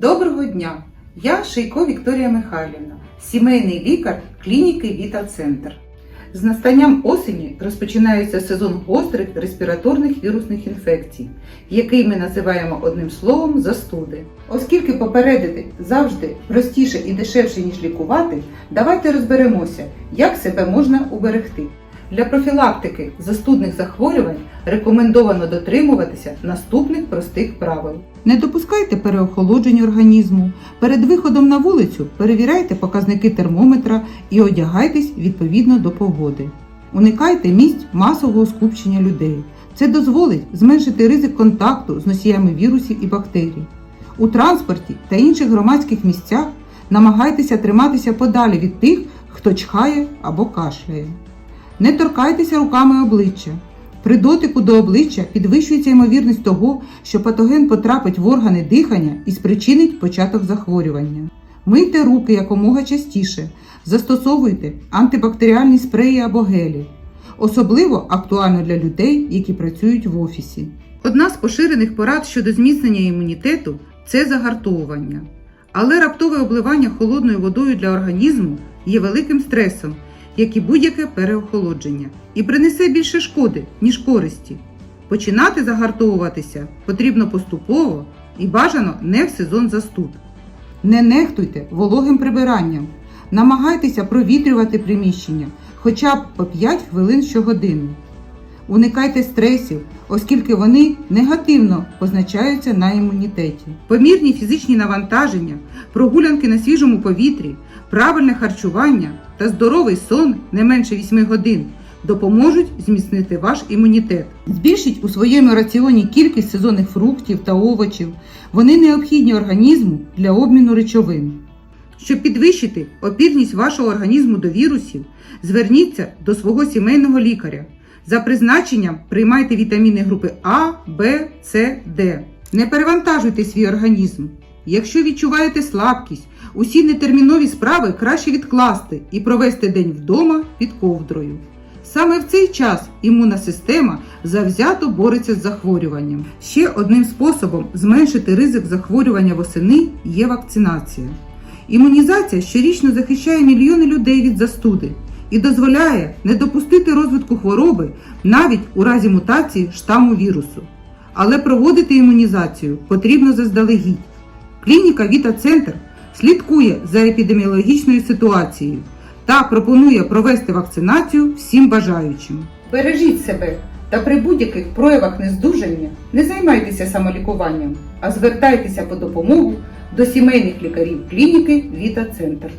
Доброго дня! Я Шийко Вікторія Михайлівна, сімейний лікар клініки Віта Центр. З настанням осені розпочинається сезон гострих респіраторних вірусних інфекцій, який ми називаємо одним словом застуди. Оскільки попередити завжди простіше і дешевше, ніж лікувати, давайте розберемося, як себе можна уберегти. Для профілактики застудних захворювань рекомендовано дотримуватися наступних простих правил. Не допускайте переохолоджень організму. Перед виходом на вулицю перевіряйте показники термометра і одягайтесь відповідно до погоди. Уникайте місць масового скупчення людей. Це дозволить зменшити ризик контакту з носіями вірусів і бактерій. У транспорті та інших громадських місцях намагайтеся триматися подалі від тих, хто чхає або кашляє. Не торкайтеся руками обличчя. При дотику до обличчя підвищується ймовірність того, що патоген потрапить в органи дихання і спричинить початок захворювання. Мийте руки якомога частіше, застосовуйте антибактеріальні спреї або гелі. Особливо актуально для людей, які працюють в офісі. Одна з поширених порад щодо зміцнення імунітету це загартовування. Але раптове обливання холодною водою для організму є великим стресом, як і будь-яке переохолодження, і принесе більше шкоди, ніж користі. Починати загартовуватися потрібно поступово і бажано не в сезон застуд. Не нехтуйте вологим прибиранням. Намагайтеся провітрювати приміщення хоча б по 5 хвилин щогодини. Уникайте стресів, оскільки вони негативно позначаються на імунітеті. Помірні фізичні навантаження, прогулянки на свіжому повітрі, правильне харчування та здоровий сон не менше 8 годин допоможуть зміцнити ваш імунітет. Збільшіть у своєму раціоні кількість сезонних фруктів та овочів. Вони необхідні організму для обміну речовин. Щоб підвищити опірність вашого організму до вірусів, зверніться до свого сімейного лікаря. За призначенням приймайте вітаміни групи А, Б, С, Д. Не перевантажуйте свій організм. Якщо відчуваєте слабкість, усі нетермінові справи краще відкласти і провести день вдома під ковдрою. Саме в цей час імунна система завзято бореться з захворюванням. Ще одним способом зменшити ризик захворювання восени є вакцинація. Імунізація щорічно захищає мільйони людей від застуди і дозволяє не допустити розвитку хвороби навіть у разі мутації штаму вірусу. Але проводити імунізацію потрібно заздалегідь. Клініка Віта Центр слідкує за епідеміологічною ситуацією та пропонує провести вакцинацію всім бажаючим. Бережіть себе та при будь-яких проявах нездужання не займайтеся самолікуванням, а звертайтеся по допомогу до сімейних лікарів клініки Віта Центр.